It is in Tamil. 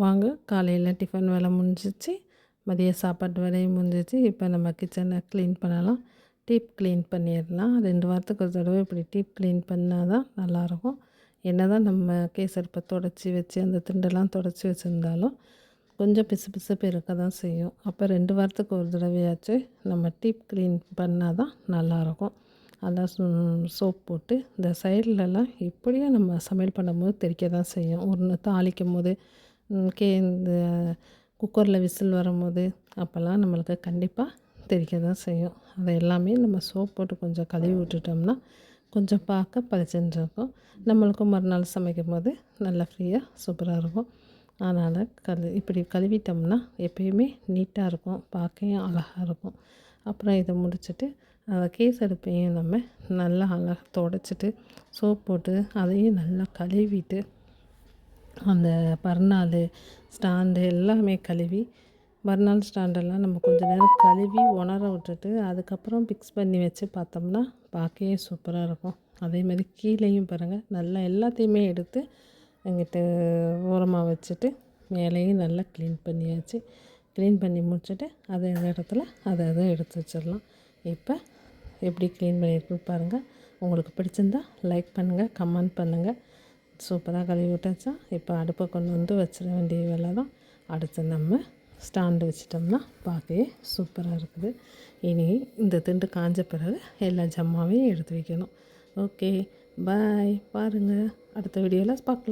வாங்க. காலையில் டிஃபன் வேலை முடிஞ்சிச்சு. மதிய சாப்பாட்டு வேலையும் முடிஞ்சிச்சு. இப்போ நம்ம கிச்சனை க்ளீன் பண்ணலாம். டீப் க்ளீன் பண்ணிடலாம். ரெண்டு வாரத்துக்கு ஒரு தடவை இப்படி டீப் க்ளீன் பண்ணால் தான் நல்லாயிருக்கும். என்ன தான் நம்ம கேசருப்பை தொடச்சி வச்சு அந்த திண்டெல்லாம் தொடச்சி வச்சுருந்தாலும் கொஞ்சம் பிசு பிசுப்பு இருக்க தான் செய்யும். அப்போ ரெண்டு வாரத்துக்கு ஒரு தடவையாச்சு நம்ம டீப் க்ளீன் பண்ணால் தான் நல்லாயிருக்கும். அதான் சோப் போட்டு இந்த சைட்லலாம் இப்படியே நம்ம சமையல் பண்ணும்போது தெறிக்க தான் செய்யும். ஒன்று தாளிக்கும் போது கே இந்த குக்கரில் விசில் வரும்போது அப்போல்லாம் நம்மளுக்கு கண்டிப்பாக தெறிக்க தான் செய்யும். அதை எல்லாமே நம்ம சோப் போட்டு கொஞ்சம் கழுவி விட்டுட்டோம்னா கொஞ்சம் பார்க்க பளிச்சுன்னு இருக்கும். நம்மளுக்கும் மறுநாள் சமைக்கும் போது நல்லா ஃப்ரீயாக சூப்பராக இருக்கும். அதனால் கழு இப்படி கழுவிட்டோம்னா எப்பயுமே நீட்டாக இருக்கும் பார்க்கையும் அழகாக இருக்கும். அப்புறம் இதை முடிச்சுட்டு கேஸ் அடுப்பையும் நம்ம நல்லா அழகாக தொடச்சிட்டு சோப் போட்டு அதையும் நல்லா கழுவிட்டு அந்த பர்னால் ஸ்டாண்டு எல்லாமே கழுவி மறுநாள் ஸ்டாண்டெல்லாம் நம்ம கொஞ்சம் நேரம் கழுவி உணர விட்டுட்டு அதுக்கப்புறம் பிக்ஸ் பண்ணி வச்சு பார்த்தோம்னா பார்க்கவே சூப்பராக இருக்கும். அதே மாதிரி கீழேயும் பாருங்கள் நல்லா எல்லாத்தையுமே எடுத்து எங்கிட்ட ஓரமாக வச்சுட்டு மேலேயும் நல்லா க்ளீன் பண்ணியாச்சு. க்ளீன் பண்ணி முடிச்சுட்டு அதை எந்த இடத்துல அதை அதை எடுத்து வச்சிடலாம். இப்போ எப்படி க்ளீன் பண்ணியிருக்குன்னு பாருங்கள் உங்களுக்கு பிடிச்சிருந்தா லைக் பண்ணுங்கள் கமெண்ட் பண்ணுங்கள் சூப்பராக கழுவி விட்டாச்சா? இப்போ அடுப்பை கொண்டு வந்து வச்சிட வேண்டிய வேலை தான். அடுத்து நம்ம ஸ்டாண்டு வச்சிட்டோம்னா பார்க்கவே சூப்பராக இருக்குது. இனி இந்த திண்டு காஞ்ச பிறகு எல்லா ஜம்மாவையும் எடுத்து வைக்கணும். ஓகே பாய் பாருங்கள் அடுத்த வீடியோவில் பார்க்கலாம்.